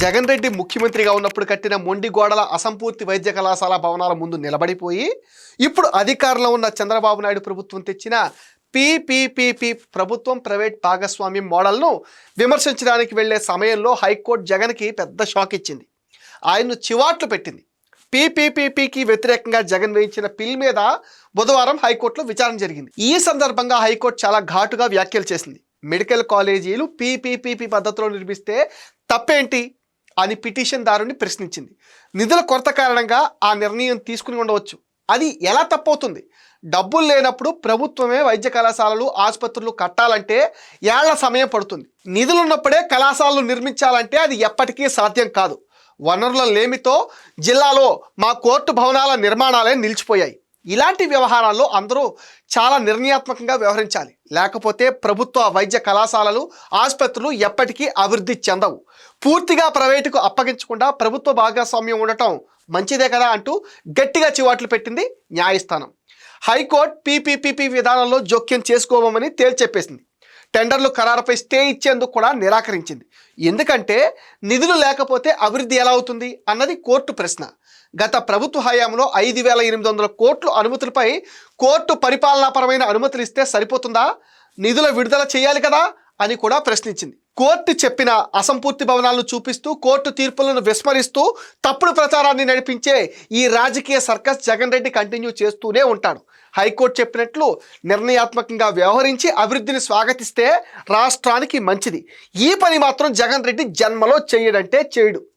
జగన్ రెడ్డి ముఖ్యమంత్రిగా ఉన్నప్పుడు కట్టిన మొండి గోడల అసంపూర్తి వైద్య కళాశాల భవనాల ముందు నిలబడిపోయి ఇప్పుడు అధికారంలో ఉన్న చంద్రబాబు నాయుడు ప్రభుత్వం తెచ్చిన పీపీపీపీ ప్రభుత్వం ప్రైవేట్ భాగస్వామ్యం మోడల్ను విమర్శించడానికి వెళ్ళే సమయంలో హైకోర్టు జగన్కి పెద్ద షాక్ ఇచ్చింది. ఆయన్ను చివాట్లు పెట్టింది. పీపీపీపీకి వ్యతిరేకంగా జగన్ వేయించిన పిల్ మీద బుధవారం హైకోర్టులో విచారణ జరిగింది. ఈ సందర్భంగా హైకోర్టు చాలా ఘాటుగా వ్యాఖ్యలు చేసింది. మెడికల్ కాలేజీలు పీపీపీపీ పద్ధతిలో నిర్మిస్తే తప్పేంటి? అని పిటిషన్దారుని ప్రశ్నించింది. నిధుల కొరత కారణంగా ఆ నిర్ణయం తీసుకుని ఉండవచ్చు. అది ఎలా తప్పవుతుంది? డబ్బులు లేనప్పుడు ప్రభుత్వమే వైద్య కళాశాలలు ఆసుపత్రులు కట్టాలంటే ఏళ్ళ సమయం పడుతుంది. నిధులు ఉన్నప్పుడే కళాశాలలు నిర్మించాలంటే అది ఎప్పటికీ సాధ్యం కాదు. వనరుల లేమితో జిల్లాలో మా కోర్టు భవనాల నిర్మాణాలే నిలిచిపోయాయి. ఇలాంటి వ్యవహారాల్లో అందరూ చాలా నిర్ణయాత్మకంగా వ్యవహరించాలి. లేకపోతే ప్రభుత్వ వైద్య కళాశాలలు ఆసుపత్రులు ఎప్పటికీ అభివృద్ధి చెందవు. పూర్తిగా ప్రైవేటుకు అప్పగించకుండా ప్రభుత్వ భాగస్వామ్యం ఉండటం మంచిదే కదా అంటూ గట్టిగా చివాట్లు పెట్టింది న్యాయస్థానం. హైకోర్టు పీపీపీపీ విధానంలో జోక్యం చేసుకోవమని తేల్చెప్పేసింది. టెండర్లు ఖరారుపై స్టే ఇచ్చేందుకు కూడా నిరాకరించింది. ఎందుకంటే నిధులు లేకపోతే అభివృద్ధి ఎలా అవుతుంది అన్నది కోర్టు ప్రశ్న. గత ప్రభుత్వ హయాంలో ఐదు వేల ఎనిమిది వందల కోట్లు అనుమతులపై కోర్టు పరిపాలనాపరమైన అనుమతులు ఇస్తే సరిపోతుందా? నిధుల విడుదల చేయాలి కదా అని కూడా ప్రశ్నించింది. కోర్టు చెప్పిన అసంపూర్తి భవనాలను చూపిస్తూ కోర్టు తీర్పులను విస్మరిస్తూ తప్పుడు ప్రచారాన్ని నడిపించే ఈ రాజకీయ సర్కస్ జగన్ రెడ్డి కంటిన్యూ చేస్తూనే ఉంటాడు. హైకోర్టు చెప్పినట్లు నిర్ణయాత్మకంగా వ్యవహరించి అభివృద్ధిని స్వాగతిస్తే రాష్ట్రానికి మంచిది. ఈ పని మాత్రం జగన్ రెడ్డి జన్మలో చేయడంటే చేయడు